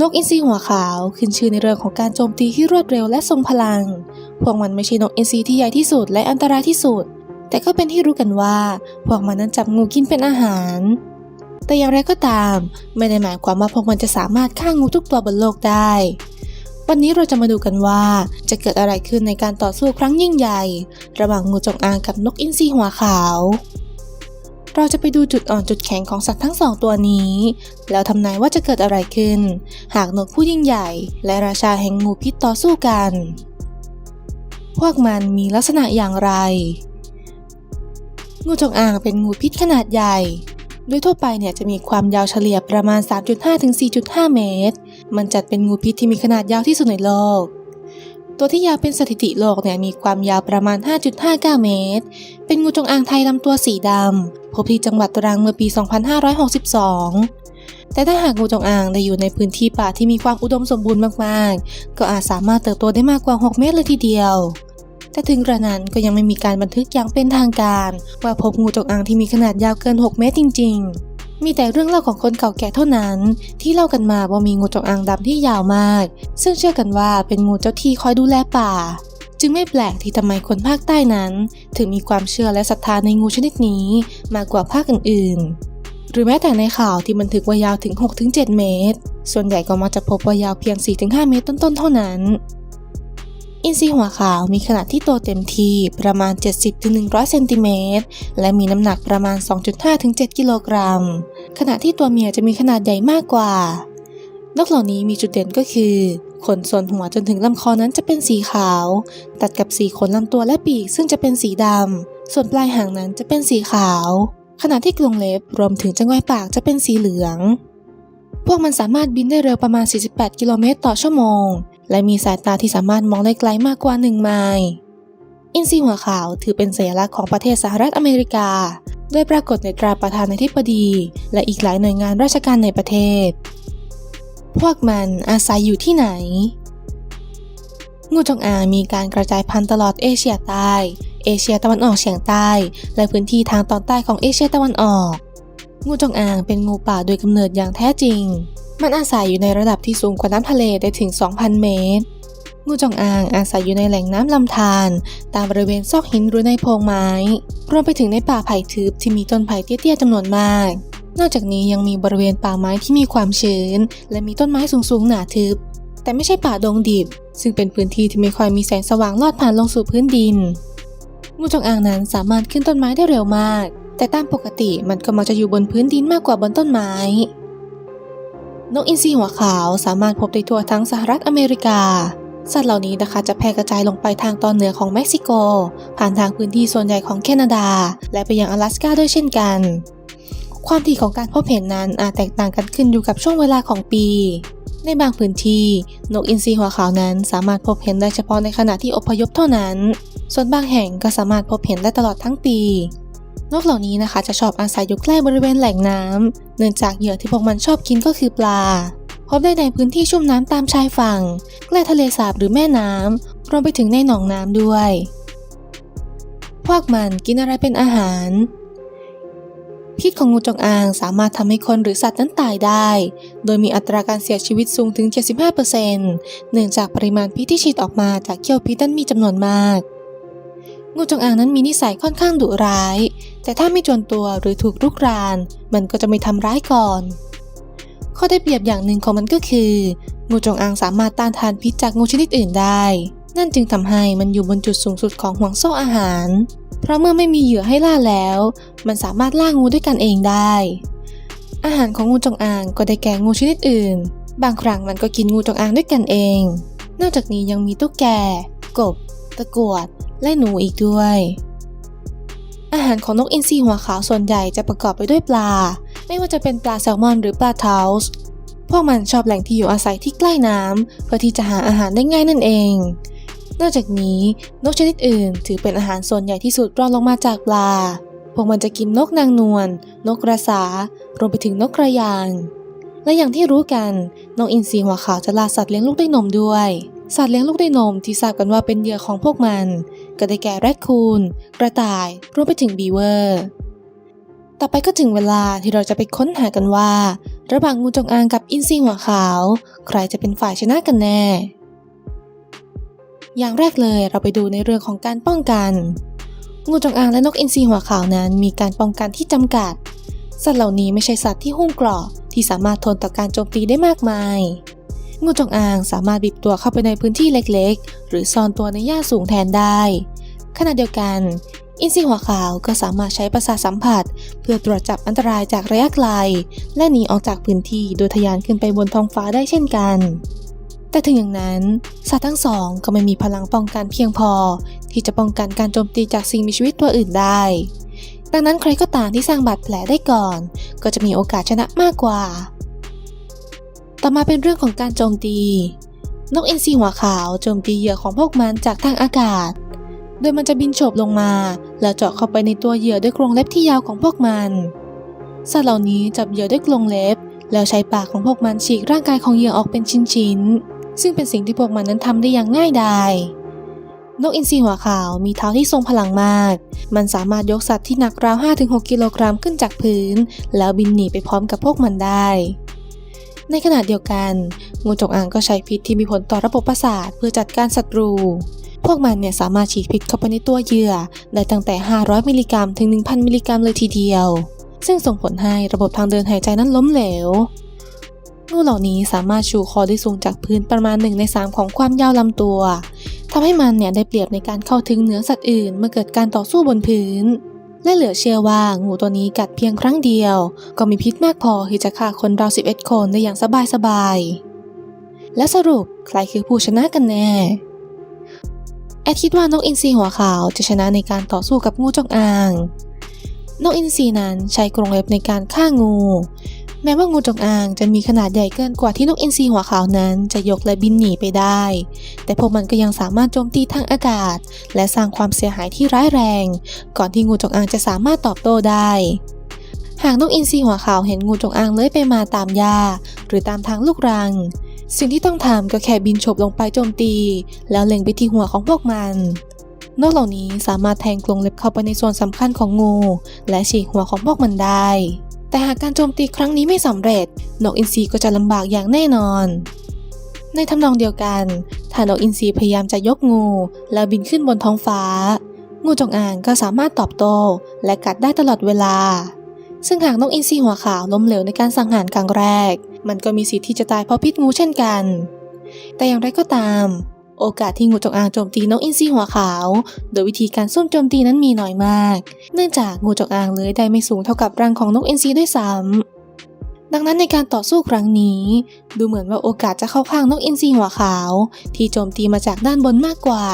นกอินทรีหัวขาวขึ้นชื่อในเรื่องของการโจมตีที่รวดเร็วและทรงพลัง พวกมันไม่ใช่นกอินทรีที่ใหญ่ที่สุดและอันตรายที่สุด แต่ก็เป็นที่รู้กันว่า พวกมันนั้นจับงูกินเป็นอาหาร แต่อย่างไรก็ตาม ไม่ได้หมายความว่าพวกมันจะสามารถฆ่างูทุกตัวบนโลกได้ วันนี้เราจะมาดูกันว่าจะเกิดอะไรขึ้นในการต่อสู้ครั้งยิ่งใหญ่ ระหว่างงูจงอางกับนกอินทรีหัวขาว เราจะไปดูจุดอ่อนจุดแข็งของสัตว์ทั้งสองตัวนี้ แล้วทำนายว่าจะเกิดอะไรขึ้น หากนกผู้ยิ่งใหญ่ และราชาแห่งงูพิษต่อสู้กัน พวกมันมีลักษณะอย่างไร งูจงอางเป็นงูพิษขนาดใหญ่ โดยทั่วไปเนี่ยจะมีความยาวเฉลี่ยประมาณ 3.5 ถึง 4.5 เมตร มันจัดเป็นงูพิษที่มีขนาดยาวที่สุดในโลก ตัวที่ยาวเป็นสถิติโลกเนี่ยมีความยาวประมาณ 5.59 เมตร เป็นงูจงอางไทยลำตัวสีดำ พบที่จังหวัดตรังเมื่อปี 2562 แต่ถ้าหากงูจงอางได้อยู่ในพื้นที่ป่าที่มีความอุดมสมบูรณ์มากๆ ก็อาจสามารถเติบโตได้มากกว่า 6 เมตรเลยทีเดียว แต่ถึงกระนั้นก็ยังไม่มีการบันทึกอย่างเป็นทางการ ว่าพบงูจงอางที่มีขนาดยาวเกิน 6 เมตรจริง ๆ มีแต่เรื่องเล่าของคนเก่าแก่เท่านั้น ที่เล่ากันมาว่ามีงูจงอางดำที่ยาวมาก ซึ่งเชื่อกันว่าเป็นงูเจ้าที่คอยดูแลป่า จึงไม่แปลกที่ทำไมคนภาคใต้นั้น ถึงมีความเชื่อและศรัทธาในงูชนิดนี้มากกว่าภาคอื่นๆ หรือแม้แต่ในข่าวที่บันทึกว่ายาวถึง 6-7 เมตร ส่วนใหญ่ก็มักจะพบว่ายาวเพียง 4-5 เมตรต้นๆ เท่านั้น อินทรีหัวขาวมีขนาดที่โตเต็มที่ประมาณ 70-100เซนติเมตรและมีน้ำหนักประมาณ 2.5-7 กิโลกรัม ขณะที่ตัวเมียจะมีขนาดใหญ่มากกว่า นกเหล่านี้มีจุดเด่นก็คือ ขนส่วนหัวจนถึงลำคอนั้นจะเป็นสีขาว ตัดกับสีขนลำตัวและปีกซึ่งจะเป็นสีดำ ส่วนปลายหางนั้นจะเป็นสีขาว ขณะที่กรงเล็บรวมถึงจังหวปากจะเป็นสีเหลือง พวกมันสามารถบินได้เร็วประมาณ 48 กิโลเมตรต่อชั่วโมง และมีสายตาที่สามารถมองได้ไกลมากกว่า1ไมล์อินทรีหัวขาวถือเป็นสัญลักษณ์ของประเทศสหรัฐอเมริกา โดยปรากฏในตราประธานาธิบดี และอีกหลายหน่วยงานราชการในประเทศ พวกมันอาศัยอยู่ที่ไหน งูจงอางมีการกระจายพันธุ์ตลอดเอเชียใต้ เอเชียตะวันออกเฉียงใต้ และพื้นที่ทางตอนใต้ของเอเชียตะวันออก งูจงอางเป็นงูป่าโดยกำเนิดอย่างแท้จริง มันอาศัยอยู่ในระดับที่สูงกว่าน้ำทะเลได้ถึง 2,000 เมตร งูจงอางอาศัยอยู่ในแหล่งน้ำลำธารตามบริเวณซอกหินหรือในโพรงไม้ รวมไปถึงในป่าไผ่ทึบที่มีต้นไผ่เตี้ยๆจำนวนมาก นอกจากนี้ยังมีบริเวณป่าไม้ที่มีความชื้น และมีต้นไม้สูงๆหนาทึบ แต่ไม่ใช่ป่าดงดิบ ซึ่งเป็นพื้นที่ที่ไม่ค่อยมีแสงสว่างลอดผ่านลงสู่พื้นดิน งูจงอางนั้นสามารถขึ้นต้นไม้ได้เร็วมาก แต่ตามปกติมันก็มักจะอยู่บนพื้นดินมากกว่าบนต้นไม้ นกอินทรีหัวขาวสามารถพบได้ทั่วทั้งสหรัฐอเมริกา สัตว์เหล่านี้นะคะจะแพร่กระจายลงไปทางตอนเหนือของเม็กซิโก ผ่านทางพื้นที่ส่วนใหญ่ของแคนาดา และไปยัง阿拉斯กาด้วยเช่นกัน ความถี่ของการพบเห็นนั้นอาจแตกต่างกันขึ้นอยู่กับช่วงเวลาของปี ในบางพื้นที่ นกอินทรีหัวขาวนั้นสามารถพบเห็นได้เฉพาะในขณะที่อพยพเท่านั้น ส่วนบางแห่งก็สามารถพบเห็นได้ตลอดทั้งปี นกเหล่านี้นะคะจะชอบอาศัยอยู่ใกล้บริเวณแหล่งน้ำเนื่องจากเหยื่อที่พวกมันชอบกินก็คือปลา พบได้ในพื้นที่ชุ่มน้ำตามชายฝั่ง ใกล้ทะเลสาบหรือแม่น้ำรวมไปถึงในหนองน้ำด้วย พวกมันกินอะไรเป็นอาหาร พิษของงูจงอางสามารถทำให้คนหรือสัตว์นั้นตายได้ โดยมีอัตราการเสียชีวิตสูงถึง 75%เนื่องจากปริมาณพิษที่ฉีดออกมาจากเขี้ยวพิษนั้นมีจำนวนมาก งูจงอางนั้นมีนิสัยค่อนข้างดุร้าย แต่ถ้าไม่จวนตัวหรือถูกรุกราน มันก็จะไม่ทำร้ายก่อน ข้อได้เปรียบอย่างหนึ่งของมันก็คือ งูจงอางสามารถต้านทานพิษจากงูชนิดอื่นได้ นั่นจึงทำให้มันอยู่บนจุดสูงสุดของห่วงโซ่อาหาร เพราะเมื่อไม่มีเหยื่อให้ล่าแล้ว มันสามารถล่างูด้วยกันเองได้ อาหารของงูจงอางก็ได้แก่งูชนิดอื่น บางครั้งมันก็กินงูจงอางด้วยกันเอง นอกจากนี้ยังมีตุ๊กแก กบ ตะกวด และหนูอีกด้วย อาหารของนกอินทรีหัวขาวส่วนใหญ่จะประกอบไปด้วยปลา ไม่ว่าจะเป็นปลาแซลมอนหรือปลาเทาส์พวกมันชอบแหล่งที่อยู่อาศัยที่ใกล้น้ำเพื่อที่จะหาอาหารได้ง่ายนั่นเอง นอกจากนี้นกชนิดอื่นถือเป็นอาหารส่วนใหญ่ที่สุดรองลงมาจากปลา พวกมันจะกินนกนางนวล นกกระสารวมไปถึงนกกระยาง และอย่างที่รู้กัน นกอินทรีหัวขาวจะล่าสัตว์เลี้ยงลูกด้วยนมด้วย สัตว์เลี้ยงลูกด้วยนมที่ทราบกันว่าเป็นเหยื่อของพวกมัน ก็ได้แก่แรคคูน กระต่าย รวมไปถึงบีเวอร์ ต่อไปก็ถึงเวลาที่เราจะไปค้นหากันว่า ระหว่างงูจงอางกับอินทรีหัวขาว ใครจะเป็นฝ่ายชนะกันแน่ อย่างแรกเลยเราไปดูในเรื่องของการป้องกัน งูจงอางและนกอินทรีหัวขาวนั้นมีการป้องกันที่จำกัด สัตว์เหล่านี้ไม่ใช่สัตว์ที่หุ้มเกราะที่สามารถทนต่อการโจมตีได้มากมาย งูจงอางสามารถบิบตัวเข้าไปในพื้นที่เล็กๆ หรือซ่อนตัวในหญ้าสูงแทนได้ ขณะเดียวกัน อินทรีหัวขาวก็สามารถใช้ประสาทสัมผัส เพื่อตรวจจับอันตรายจากระยะไกล และหนีออกจากพื้นที่โดยทะยานขึ้นไปบนท้องฟ้าได้เช่นกัน แต่ถึงอย่างนั้นสัตว์ทั้งสองก็ไม่มีพลังป้องกันเพียงพอ ที่จะป้องกันการโจมตีจากสิ่งมีชีวิตตัวอื่นได้ดังนั้นใครก็ตามที่สร้างบาดแผลได้ก่อน ก็จะมีโอกาสชนะมากกว่า ต่อมาเป็นเรื่องของการโจมตี นกอินทรีหัวขาวโจมตีเหยื่อของพวกมันจากทางอากาศ โดยมันจะบินโฉบลงมา แล้วเจาะเข้าไปในตัวเหยื่อด้วยกรงเล็บที่ยาวของพวกมัน สัตว์เหล่านี้จับเหยื่อด้วยกรงเล็บ แล้วใช้ปากของพวกมันฉีกร่างกายของเหยื่อออกเป็นชิ้นๆ ซึ่งเป็นสิ่งที่พวกมันนั้นทำได้อย่างง่ายดายนกอินทรีหัวขาวมีเท้าที่ทรงพลังมาก มันสามารถยกสัตว์ที่หนักราว 5-6 กิโลกรัมขึ้นจากพื้น แล้วบินหนีไปพร้อมกับพวกมันได้ ในขณะเดียวกัน งูจงอางก็ใช้พิษที่มีผลต่อระบบประสาทเพื่อจัดการศัตรู พวกมันเนี่ยสามารถฉีดพิษเข้าไปในตัวเหยื่อ ได้ตั้งแต่ 500 มิลลิกรัมถึง 1,000 มิลลิกรัมเลยทีเดียว ซึ่งส่งผลให้ระบบทางเดินหายใจนั้นล้มเหลว งูเหล่านี้สามารถชูคอได้สูงจากพื้นประมาณ 1 ใน 3 ของความยาวลำตัวทำให้มันเนี่ยได้เปรียบในการเข้าถึงเหนือสัตว์อื่น เมื่อเกิดการต่อสู้บนพื้น และเหลือเชื่อว่างูตัวนี้กัดเพียงครั้งเดียว ก็มีพิษมากพอที่จะฆ่าคนราว11 คนได้อย่างสบายๆ และสรุปใครคือผู้ชนะกันแน่ แอดคิดว่านกอินทรีหัวขาวจะชนะในการต่อสู้กับงูจงอาง นกอินทรีนั้นใช้กรงเล็บในการฆ่างู แม้ว่างูจงอางจะมีขนาดใหญ่เกินกว่าที่นกอินทรีหัวขาวนั้นจะยกและบินหนีไปได้ แต่พวกมันก็ยังสามารถโจมตีทางอากาศ และสร้างความเสียหายที่ร้ายแรง ก่อนที่งูจงอางจะสามารถตอบโต้ได้ หากนกอินทรีหัวขาวเห็นงูจงอางเลื้อยไปมาตามหญ้าหรือตามทางลูกรัง สิ่งที่ต้องทำก็แค่บินฉบลงไปโจมตี แล้วเล็งไปที่หัวของพวกมันนกเหล่านี้สามารถแทงกรงเล็บเข้าไปในส่วนสำคัญของงู และฉีกหัวของพวกมันได้ แต่หากการโจมตีครั้งนี้ไม่สำเร็จ นกอินทรีก็จะลำบากอย่างแน่นอน ในทำนองเดียวกัน ถ้านกอินทรีพยายามจะยกงู แล้วบินขึ้นบนท้องฟ้า งูจงอางก็สามารถตอบโต้และกัดได้ตลอดเวลา ซึ่งหากนกอินทรีหัวขาวล้มเหลวในการสังหารครั้งแรก มันก็มีสิทธิ์ที่จะตายเพราะพิษงูเช่นกัน แต่อย่างไรก็ตาม โอกาสที่งูจงอางโจมตีนกอินทรีหัวขาว โดยวิธีการซุ่มโจมตีนั้นมีน้อยมาก เนื่องจากงูจงอางเลื้อยได้ไม่สูงเท่ากับรังของนกอินทรีด้วยซ้ำดังนั้นในการต่อสู้ครั้งนี้ ดูเหมือนว่าโอกาสจะเข้าข้างนกอินทรีหัวขาว ที่โจมตีมาจากด้านบนมากกว่า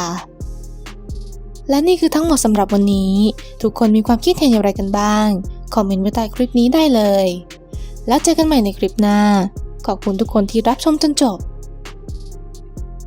และนี่คือทั้งหมดสำหรับวันนี้ ทุกคนมีความคิดเห็นอย่างไรกันบ้าง คอมเมนต์ไว้ใต้คลิปนี้ได้เลย แล้วเจอกันใหม่ในคลิปหน้า ขอบคุณทุกคนที่รับชมจนจบ